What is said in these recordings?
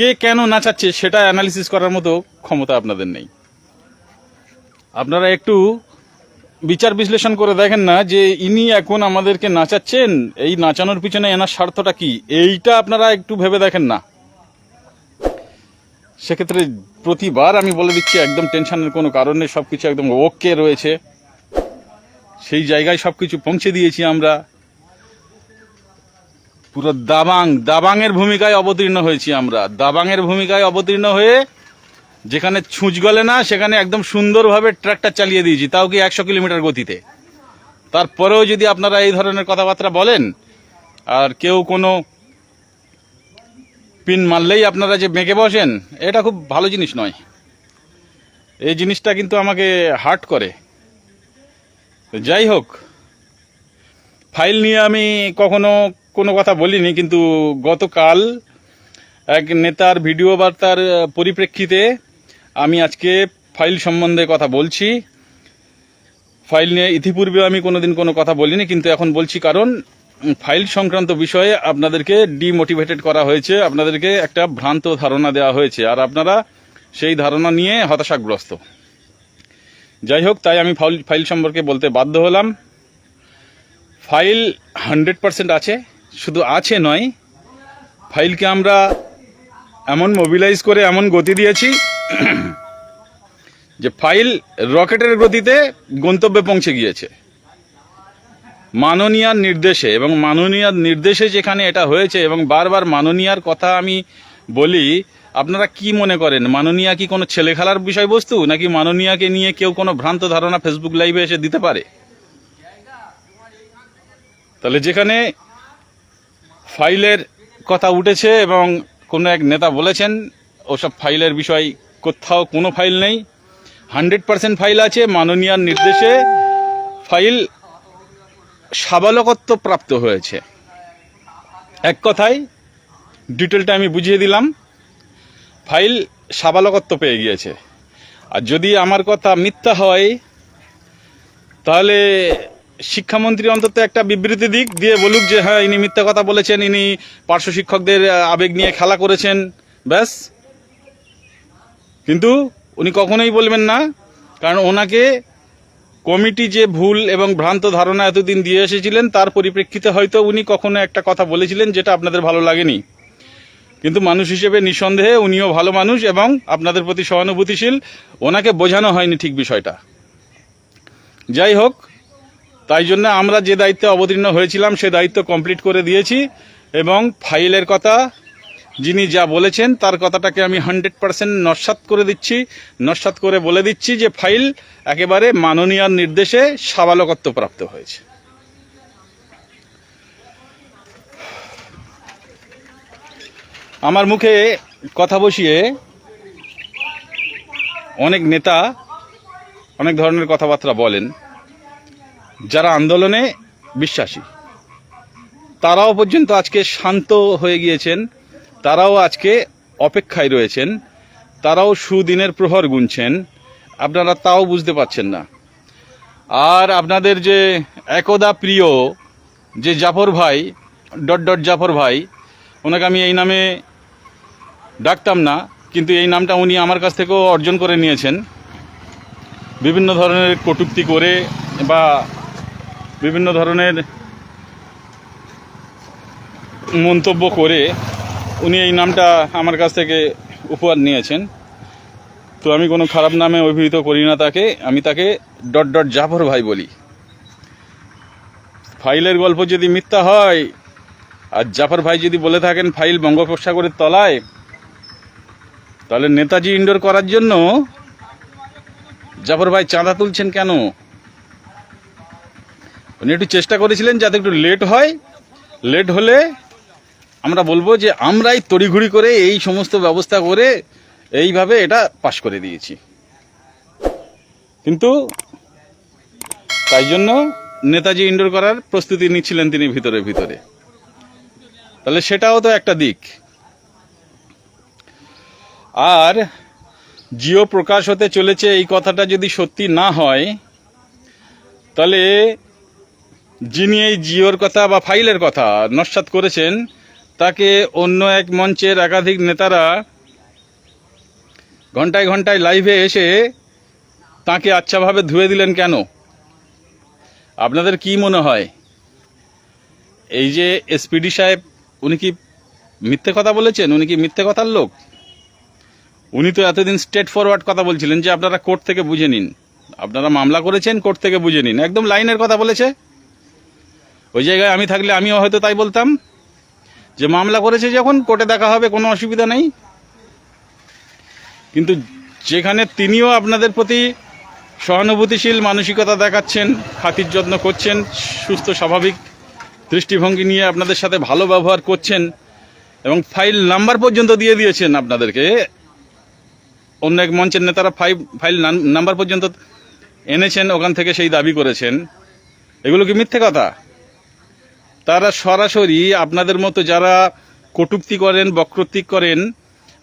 কে কেন নাচাচ্ছে সেটা অ্যানালিসিস করার মতো ক্ষমতা আপনাদের নেই। আপনারা একটু বিচার বিশ্লেষণ করে দেখেন না যে ইনি এখন আমাদেরকে নাচাচ্ছেন, এই নাচানোর পিছনে এনার স্বার্থটা কি? এইটা আপনারা একটু ভেবে দেখেন না। সেক্ষেত্রে প্রতিবার আমি বলে দিচ্ছি, একদম টেনশনের কোনো কারণে সব কিছু একদম ওকে রয়েছে। সেই জায়গায় সব কিছু পৌঁছে দিয়েছি আমরা। পুরো দাবাং, দাবাংয়ের ভূমিকায় অবতীর্ণ হয়েছি আমরা। দাবাংয়ের ভূমিকায় অবতীর্ণ হয়ে যেখানে ছুঁচ গলে না, সেখানে একদম সুন্দরভাবে ট্র্যাক্টর চালিয়ে দিয়েছি, তাও কি একশো কিলোমিটার গতিতে। তারপরেও যদি আপনারা এই ধরনের কথাবার্তা বলেন, আর কেউ কোনো পিন মারলেই আপনারা যে বেঁকে বসেন, এটা খুব ভালো জিনিস নয়। এই জিনিসটা কিন্তু আমাকে হার্ট করে। যাই হোক, ফাইল নিয়ে আমি কখনো কোনো কথা বলিনি, কিন্তু গতকাল এক নেতার ভিডিও বার্তার পরিপ্রেক্ষিতে আমি আজকে ফাইল সম্বন্ধে কথা বলছি। ফাইল নিয়ে ইতিপূর্বে আমি কোনোদিন কোনো কথা বলিনি, কিন্তু এখন বলছি কারণ ফাইল সংক্রান্ত বিষয়ে আপনাদেরকে ডিমোটিভেটেড করা হয়েছে, আপনাদেরকে একটা ভ্রান্ত ধারণা দেওয়া হয়েছে, আর আপনারা সেই ধারণা নিয়ে হতাশাগ্রস্ত। যাই হোক, তাই আমি ফাইল ফাইল সম্পর্কে বলতে বাধ্য হলাম। ফাইল হান্ড্রেড পার্সেন্ট আছে। শুধু আছে নয়, ফাইলকে আমরা এমন মোবিলাইজ করে এমন গতি দিয়েছি যে ফাইল রকেটের গতিতে গন্তব্যে পৌঁছে গিয়েছে। মাননীয়ার নির্দেশে এবং মাননীয়ার নির্দেশে যেখানে এটা হয়েছে এবং বারবার মাননীয়ার কথা আমি বলি, আপনারা কি মনে করেন? মাননীয়া কি কোনো ছেলে খেলার বিষয়বস্তু? নাকি মাননীয়াকে নিয়ে কেউ কোনো ভ্রান্ত ধারণা ফেসবুক লাইভে এসে দিতে পারে? তাহলে যেখানে ফাইলের কথা উঠেছে এবং কোনো এক নেতা বলেছেন, ওসব ফাইলের বিষয় কোথাও কোনো ফাইল নেই। হান্ড্রেড পার্সেন্ট ফাইল আছে, মাননীয়ার নির্দেশে ফাইল সাবালকত্ব প্রাপ্ত হয়েছে। এক কথায়, ডিটেলটা আমি বুঝিয়ে দিলাম, ফাইল সাবালকত্ব পেয়ে গিয়েছে। আর যদি আমার কথা মিথ্যা হয়, তাহলে শিক্ষামন্ত্রী অন্তত একটা বিবৃতি দিক, দিয়ে বলুক যে হ্যাঁ ইনি মিথ্যা কথা বলেছেন, ইনি পার্শ্ব শিক্ষকদের আবেগ নিয়ে খেলা করেছেন। ব্যাস। কিন্তু উনি কখনোই বলবেন না, কারণ ওনাকে কমিটি যে ভুল এবং ভ্রান্ত ধারণা এতদিন দিয়ে এসেছিলেন, তার পরিপ্রেক্ষিতে হয়তো উনি কখনো একটা কথা বলেছিলেন যেটা আপনাদের ভালো লাগেনি। কিন্তু মানুষ হিসেবে নিঃসন্দেহে উনিও ভালো মানুষ এবং আপনাদের প্রতি সহানুভূতিশীল। ওনাকে বোঝানো হয়নি ঠিক বিষয়টা। যাই হোক তাই জন্য আমরা যে দায়িত্বে অবতীর্ণ হয়েছিলাম, সে দায়িত্ব কমপ্লিট করে দিয়েছি এবং ফাইলের কথা যিনি যা বলেছেন, তার কথাটাকে আমি হান্ড্রেড পার্সেন্ট নস্বাত করে দিচ্ছি। নস্বাত করে বলে দিচ্ছি যে ফাইল একেবারে মাননীয়ার নির্দেশে সাবালকত্ব প্রাপ্ত হয়েছে। আমার মুখে কথা বসিয়ে অনেক নেতা অনেক ধরনের কথাবার্তা বলেন। যারা আন্দোলনে বিশ্বাসী, তারাও পর্যন্ত আজকে শান্ত হয়ে গিয়েছেন, তারাও আজকে অপেক্ষায় রয়েছেন, তারাও সুদিনের প্রহর গুনছেন, আপনারা তাও বুঝতে পারছেন না। আর আপনাদের যে একদা প্রিয় যে জাফর ভাই, ডট ডট জাফর ভাই, ওনাকে আমি এই নামে ডাকতাম না, কিন্তু এই নামটা উনি আমার কাছ থেকেও অর্জন করে নিয়েছেন। বিভিন্ন ধরনের কটূক্তি করে বা বিভিন্ন ধরনের মন্তব্য করে উনি এই নামটা আমার কাছ থেকে উপহার নিয়েছেন। তো আমি কোনো খারাপ নামে অভিহিত করি না তাকে, আমি তাকে ডট ডট জাফর ভাই বলি। ফাইলের গল্প যদি মিথ্যা হয়, আর জাফর ভাই যদি বলে থাকেন ফাইল বঙ্গোপসাগরের তলায়, তাহলে নেতাজি ইন্ডোর করার জন্য জাফর ভাই চাঁদা তুলছেন কেন? উনি একটু চেষ্টা করেছিলেন যাতে একটু লেট হয়। লেট হলে আমরা বলব যে আমরাই তড়িঘড়ি করে এই সমস্ত ব্যবস্থা করে এইভাবে এটা পাশ করে দিয়েছি। কিন্তু তাই জন্য নেতাজি ইন্ডোর করার প্রস্তুতি নিচ্ছিলেন তিনি ভিতরে ভিতরে। তাহলে সেটাও তো একটা দিক। আর জিও প্রকাশ হতে চলেছে এই কথাটা যদি সত্যি না হয়, তাহলে যিনি এই জিওর কথা বা ফাইলের কথা নস্বাত করেছেন, তাকে অন্য এক মঞ্চের একাধিক নেতারা ঘন্টায় ঘন্টায় লাইভে এসে তাকে আচ্ছাভাবে ধুয়ে দিলেন কেন? আপনাদের কি মনে হয়? এই যে এসপিডি সাহেব, উনি কি মিথ্যে কথা বলেছেন? উনি কি মিথ্যে কথার লোক? উনি তো এতদিন স্ট্রেট ফরওয়ার্ড কথা বলছিলেন যে আপনারা কোর্ট থেকে বুঝে নিন। আপনারা মামলা করেছেন, কোর্ট থেকে বুঝে নিন। একদম লাইনের কথা বলেছে। ওই জায়গায় আমি থাকলে আমিও হয়তো তাই বলতাম যে মামলা করেছে যখন, কোর্টে দেখা হবে, কোনো অসুবিধা নেই। কিন্তু যেখানে তিনিও আপনাদের প্রতি সহানুভূতিশীল, মানসিকতা দেখাচ্ছেন, খাতির যত্ন করছেন, সুস্থ, স্বাভাবিক দৃষ্টিভঙ্গি নিয়ে আপনাদের সাথে ভালো ব্যবহার করছেন এবং ফাইল নাম্বার পর্যন্ত দিয়ে দিয়েছেন আপনাদেরকে। অন্য এক মঞ্চের নেতারা ফাইল ফাইল নাম- নাম্বার পর্যন্ত এনেছেন, ওখান থেকে সেই দাবি করেছেন। এগুলো কি মিথ্যে কথা? তারা সরাসরি আপনাদের মতো যারা কটূক্তি করেন, বক্রোক্তি করেন,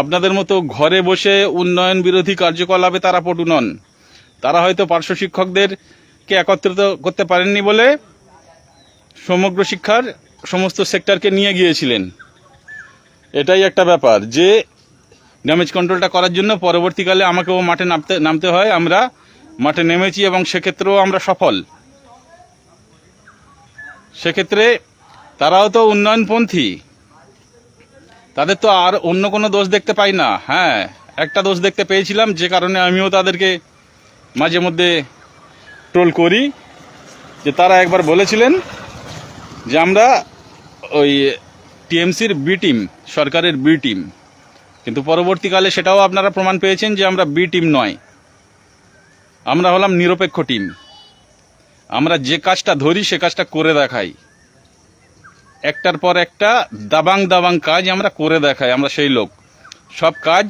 আপনাদের মতো ঘরে বসে উন্নয়ন বিরোধী কার্যকলাপে তারা পটু নন। তারা হয়তো পার্শ্ব শিক্ষকদেরকে একত্রিত করতে পারেননি বলে সমগ্র শিক্ষার সমস্ত সেক্টরকে নিয়ে গিয়েছিলেন। এটাই একটা ব্যাপার যে ড্যামেজ কন্ট্রোলটা করার জন্য পরবর্তীকালে আমাকেও মাঠে নামতে নামতে হয়, আমরা মাঠে নেমেছি এবং সেক্ষেত্রেও আমরা সফল। সেক্ষেত্রে তারাও তো উন্নয়নপন্থী। তাদের তো আর অন্য কোনো দোষ দেখতে পাই না। হ্যাঁ একটা দোষ দেখতে পেয়েছিলাম, যে কারণে আমিও তাদেরকে মাঝে মধ্যে ট্রোল করি। যে তারা একবার বলেছিলেন যে আমরা ওই টিএমসির বি টিম, সরকারের বি টিম। কিন্তু পরবর্তীকালে সেটাও আপনারা প্রমাণ পেয়েছেন যে আমরা বি টিম নয়। আমরা হলাম নিরপেক্ষ টিম। আমরা যে কাজটা ধরি, সে কাজটা করে দেখাই। একটার পর একটা দাবাং দাবাং কাজ আমরা করে দেখাই, আমরা সেই লোক। সব কাজ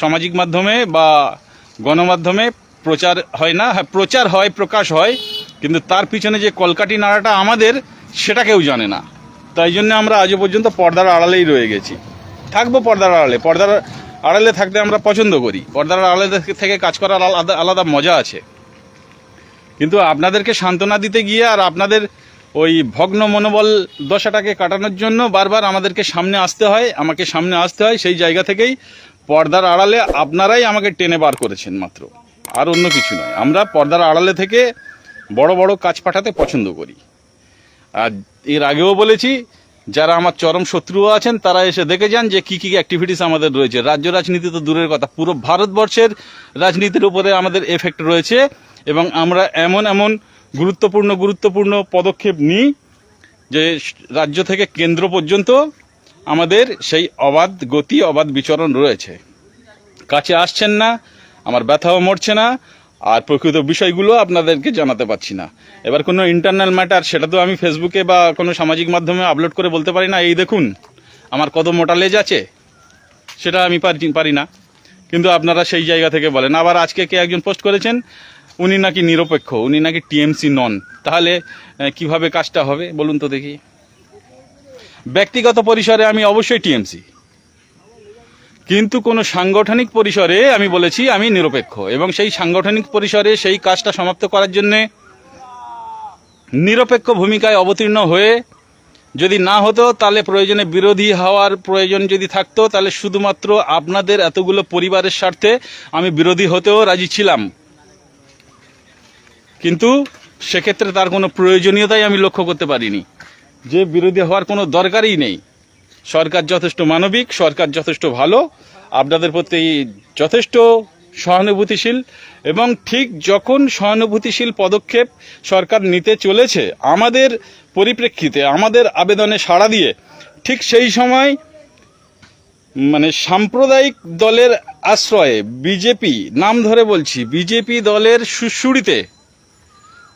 সামাজিক মাধ্যমে বা গণমাধ্যমে প্রচার হয় না হ্যাঁ প্রচার হয়, প্রকাশ হয়, কিন্তু তার পিছনে যে কলকাটি নাড়াটা আমাদের, সেটা কেউ জানে না। তাই জন্য আমরা আজও পর্যন্ত পর্দার আড়ালেই রয়ে গেছি। থাকব পর্দার আড়ালে। পর্দার আড়ালে থাকতে আমরা পছন্দ করি। পর্দার আড়ালে থেকে কাজ করার আলাদা আলাদা মজা আছে। কিন্তু আপনাদেরকে সান্ত্বনা দিতে গিয়ে আর আপনাদের ওই ভগ্ন মনোবল দশাটাকে কাটানোর জন্য বারবার আমাদেরকে সামনে আসতে হয়, আমাকে সামনে আসতে হয়, সেই জায়গা থেকেই পর্দার আড়ালে আপনারাই আমাকে টেনে বার করেছেন মাত্র। আর অন্য কিছু নয়, আমরা পর্দার আড়ালে থেকে বড় বড় কাজ পাঠাতে পছন্দ করি। আর এর আগেও বলেছি, যারা আমার চরম শত্রুও আছেন, তারা এসে দেখে যান যে কি কি অ্যাক্টিভিটিস আমাদের রয়েছে। রাজ্য রাজনীতি তো দূরের কথা, পুরো ভারতবর্ষের রাজনীতির উপরে আমাদের এফেক্ট রয়েছে। এবং আমরা এমন এমন গুরুত্বপূর্ণ গুরুত্বপূর্ণ পদক্ষেপ নিই যে রাজ্য থেকে কেন্দ্র পর্যন্ত আমাদের সেই অবাধ গতি, অবাধ বিচরণ রয়েছে। কাছে আসছেন না, আমার ব্যথাও মরছে না, আর প্রকৃত বিষয়গুলো আপনাদেরকে জানাতে পারছি না। এবার কোনো ইন্টারনাল ম্যাটার সেটা তো আমি ফেসবুকে বা কোনো সামাজিক মাধ্যমে আপলোড করে বলতে পারি না। এই দেখুন, আমার কত মোটা লেজ আছে, সেটা আমি পারি না। কিন্তু আপনারা সেই জায়গা থেকে বলেন। আবার আজকে কে একজন পোস্ট করেছেন উনি নাকি নিরপেক্ষ, উনি নাকি টিএমসি নন। তাহলে কীভাবে কাজটা হবে? বলুন তো দেখি। ব্যক্তিগত পরিসরে আমি অবশ্যই টিএমসি। কিন্তু কোনো সাংগঠনিক পরিসরে আমি বলেছি আমি নিরপেক্ষ। এবং সেই সাংগঠনিক পরিসরে সেই কাজটা সমাপ্ত করার জন্যে নিরপেক্ষ ভূমিকায় অবতীর্ণ হয়ে যদি না হতো, তাহলে প্রয়োজনে বিরোধী হওয়ার প্রয়োজন যদি থাকতো, তাহলে শুধুমাত্র আপনাদের এতগুলো পরিবারের স্বার্থে আমি বিরোধী হতেও রাজি ছিলাম। কিন্তু সেক্ষেত্রে তার কোনো প্রয়োজনীয়তাই আমি লক্ষ্য করতে পারিনি। যে বিরোধী হওয়ার কোনো দরকারই নেই। সরকার যথেষ্ট মানবিক, সরকার যথেষ্ট ভালো, আপনাদের প্রতি যথেষ্ট সহানুভূতিশীল এবং ঠিক যখন সহানুভূতিশীল পদক্ষেপ সরকার নিতে চলেছে, আমাদের পরিপ্রেক্ষিতে, আমাদের আবেদনে সাড়া দিয়ে, ঠিক সেই সময় মানে সাম্প্রদায়িক দলের আশ্রয়ে বিজেপি, নাম ধরে বলছি, বিজেপি দলের সুশুড়িতে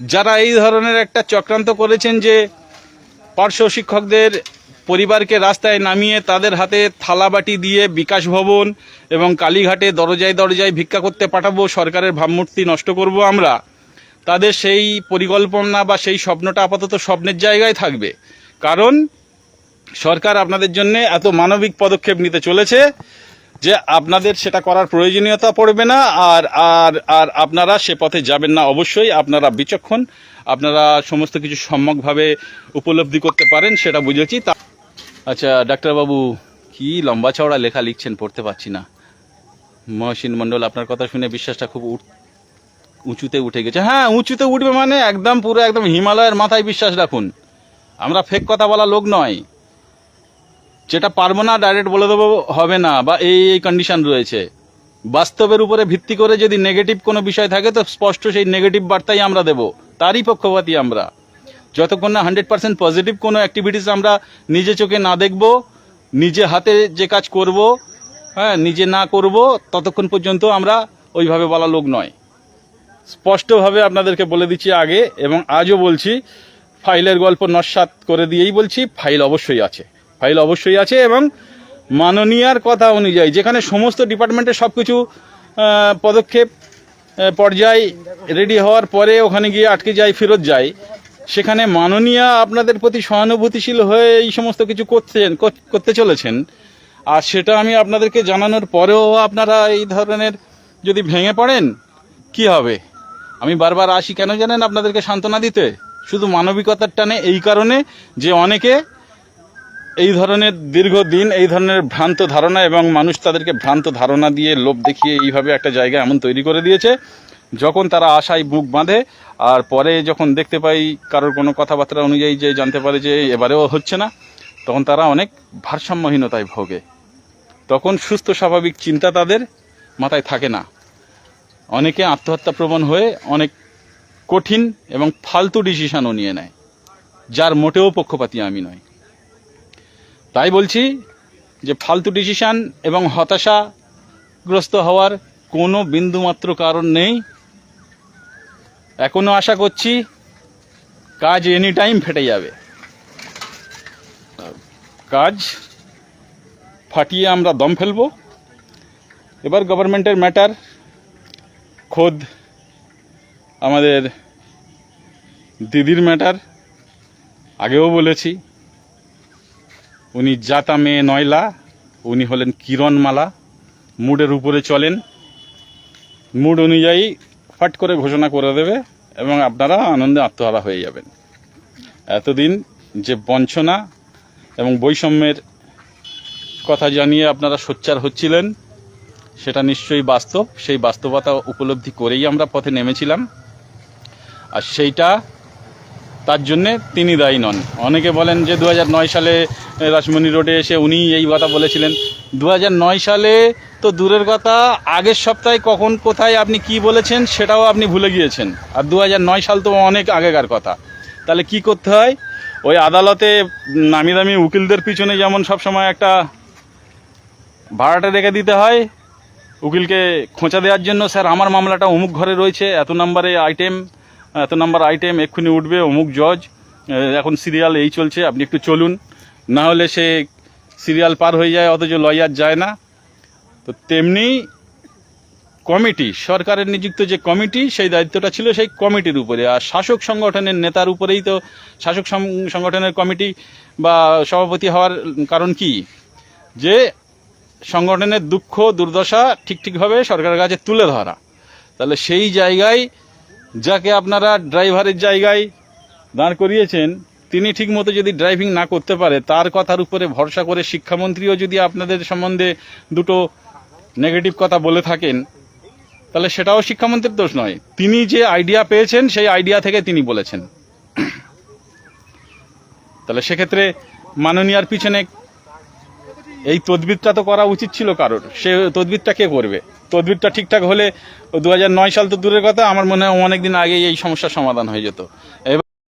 যারা এই ধরনের একটা চক্রান্ত করেছেন যে পার্শ্ব শিক্ষকদের পরিবারকে রাস্তায় নামিয়ে তাদের হাতে থালাবাটি দিয়ে বিকাশ ভবন এবং কালীঘাটে দরজায় দরজায় ভিক্ষা করতে পাঠাবো, সরকারের ভাবমূর্তি নষ্ট করব আমরা, তাদের সেই পরিকল্পনা বা সেই স্বপ্নটা আপাতত স্বপ্নের জায়গায় থাকবে। কারণ সরকার আপনাদের জন্য এত মানবিক পদক্ষেপ নিতে চলেছে। যে আপনাদের সেটা করার প্রয়োজনীয়তা পড়বে না, আর আর আর আপনারা সে পথে যাবেন না। অবশ্যই আপনারা বিচক্ষণ, আপনারা সমস্ত কিছু সম্যকভাবে উপলব্ধি করতে পারেন, সেটা বুঝেছি। তা আচ্ছা ডাক্তারবাবু, কি লম্বা চওড়া লেখা লিখছেন পড়তে পারছি না। মহসিন মণ্ডল, আপনার কথা শুনে বিশ্বাসটা খুব উঁচুতে উঠে গেছে। হ্যাঁ উঁচুতে উঠবে মানে একদম পুরো একদম হিমালয়ের মাথায় বিশ্বাস রাখুন। আমরা ফেক কথা বলা লোক নয়। যেটা পারব না ডাইরেক্ট বলে দেবো, হবে না, বা এই এই কন্ডিশন রয়েছে। বাস্তবের উপরে ভিত্তি করে যদি নেগেটিভ কোনো বিষয় থাকে, তো স্পষ্ট সেই নেগেটিভ বার্তাই আমরা দেব। তারই পক্ষপাতী আমরা। যতক্ষণ না হান্ড্রেড পার্সেন্ট পজিটিভ কোনো অ্যাক্টিভিটিস আমরা নিজে চোখে না দেখব, নিজে হাতে যে কাজ করব হ্যাঁ নিজে না করব, ততক্ষণ পর্যন্ত আমরা ওইভাবে বলা লোক নয়। স্পষ্টভাবে আপনাদেরকে বলে দিচ্ছি আগে, এবং আজও বলছি, ফাইলের গল্প নস্বাত করে দিয়েই বলছি, ফাইল অবশ্যই আছে। ফাইল অবশ্যই আছে এবং মাননীয়ার কথা অনুযায়ী যেখানে সমস্ত ডিপার্টমেন্টের সব কিছু পদক্ষেপ পর্যায় রেডি হওয়ার পরে ওখানে গিয়ে আটকে যায়, ফেরত যায়। সেখানে মাননীয়া আপনাদের প্রতি সহানুভূতিশীল হয়ে এই সমস্ত কিছু করছেন করতে চলেছেন। আর সেটা আমি আপনাদেরকে জানানোর পরেও আপনারা এই ধরনের যদি ভেঙে পড়েন, কি হবে? আমি বারবার আসি, কেন জানেন আপনাদেরকে সান্ত্বনা দিতে? শুধু মানবিকতার টানে এই কারণে যে অনেকে এই ধরনের দীর্ঘদিন এই ধরনের ভ্রান্ত ধারণা এবং মানুষ তাদেরকে ভ্রান্ত ধারণা দিয়ে লোভ দেখিয়ে এইভাবে একটা জায়গা এমন তৈরি করে দিয়েছে, যখন তারা আশায় বুক বাঁধে আর পরে যখন দেখতে পাই কারোর কোনো কথাবার্তা অনুযায়ী যে জানতে পারে যে এবারেও হচ্ছে না, তখন তারা অনেক ভারসাম্যহীনতায় ভোগে। তখন সুস্থ স্বাভাবিক চিন্তা তাদের মাথায় থাকে না। অনেকে আত্মহত্যা প্রবণ হয়ে অনেক কঠিন এবং ফালতু ডিসিশনও নিয়ে নেয়, যার মোটেও পক্ষপাতী আমি নয় তাই বলছি যে ফালতু ডিসিশান এবং হতাশাগ্রস্ত হওয়ার কোনো বিন্দুমাত্র কারণ নেই। এখনও আশা করছি কাজ এনি টাইম ফেটে যাবে। কাজ ফাটিয়ে আমরা দম ফেলব। এবার গভর্নমেন্টের ম্যাটার খোদ আমাদের দিদির ম্যাটার আগেও বলেছি। উনি জাতা মেয়ে নয়লা, উনি হলেন কিরণমালা। মুডের উপরে চলেন। মুড অনুযায়ী ফাট করে ঘোষণা করে দেবে এবং আপনারা আনন্দে আত্মহারা হয়ে যাবেন। এতদিন যে বঞ্চনা এবং বৈষম্যের কথা জানিয়ে আপনারা সোচ্চার হচ্ছিলেন, সেটা নিশ্চয়ই বাস্তব। সেই বাস্তবতা উপলব্ধি করেই আমরা পথে নেমেছিলাম। আর সেইটা তার জন্যে তিনি দায়ী নন। অনেকে বলেন যে দু হাজার নয় সালে রাসমণি রোডে এসে উনি এই কথা বলেছিলেন। দু হাজার নয় সালে তো দূরের কথা, আগের সপ্তাহে কখন, কোথায় আপনি কি বলেছেন সেটাও আপনি ভুলে গিয়েছেন। আর দু হাজার নয় সাল তো অনেক আগেকার কথা। তাহলে কি করতে হয়? ওই আদালতে নামি দামি উকিলদের পিছনে যেমন সবসময় একটা ভাড়াটা রেখে দিতে হয়, উকিলকে খোঁচা দেওয়ার জন্য, স্যার, আমার মামলাটা অমুক ঘরে রয়েছে, এত নম্বরে আইটেম এত নম্বর আইটেম এক্ষুনি উঠবে, অমুক জজ। এখন সিরিয়াল এই চলছে, আপনি একটু চলুন। না হলে সে সিরিয়াল পার হয়ে যায়, অথচ লয়ার যায় না। তো তেমনি কমিটি সরকারের নিযুক্ত যে কমিটি সেই দায়িত্বটা ছিল সেই কমিটির উপরে। আর শাসক সংগঠনের নেতার উপরেই তো শাসক সংগঠনের কমিটি বা সভাপতি হওয়ার কারণ কি? যে সংগঠনের দুঃখ, দুর্দশা ঠিক ঠিকভাবে সরকারের কাছে তুলে ধরা। তাহলে সেই জায়গায় যাকে আপনারা ড্রাইভারের জায়গায় দাঁড় করিয়েছেন, তিনি ঠিকমতো যদি ড্রাইভিং না করতে পারে, তার কথার উপরে ভরসা করে শিক্ষামন্ত্রীও যদি আপনাদের সম্বন্ধে দুটো নেগেটিভ কথা বলে থাকেন, তাহলে সেটাও শিক্ষামন্ত্রীর দোষ নয়। তিনি যে আইডিয়া পেয়েছেন, সেই আইডিয়া থেকে তিনি বলেছেন। তাহলে সেক্ষেত্রে মাননীয়ার পিছনে এই তদবিরটা তো করা উচিত ছিল কারোর। সে তদবিরটা কে করবে? তদবিরটা ঠিকঠাক হলে দু হাজার নয় সাল তো দূরের কথা, আমার মনে হয় অনেকদিন আগেই এই সমস্যার সমাধান হয়ে যেত। এবার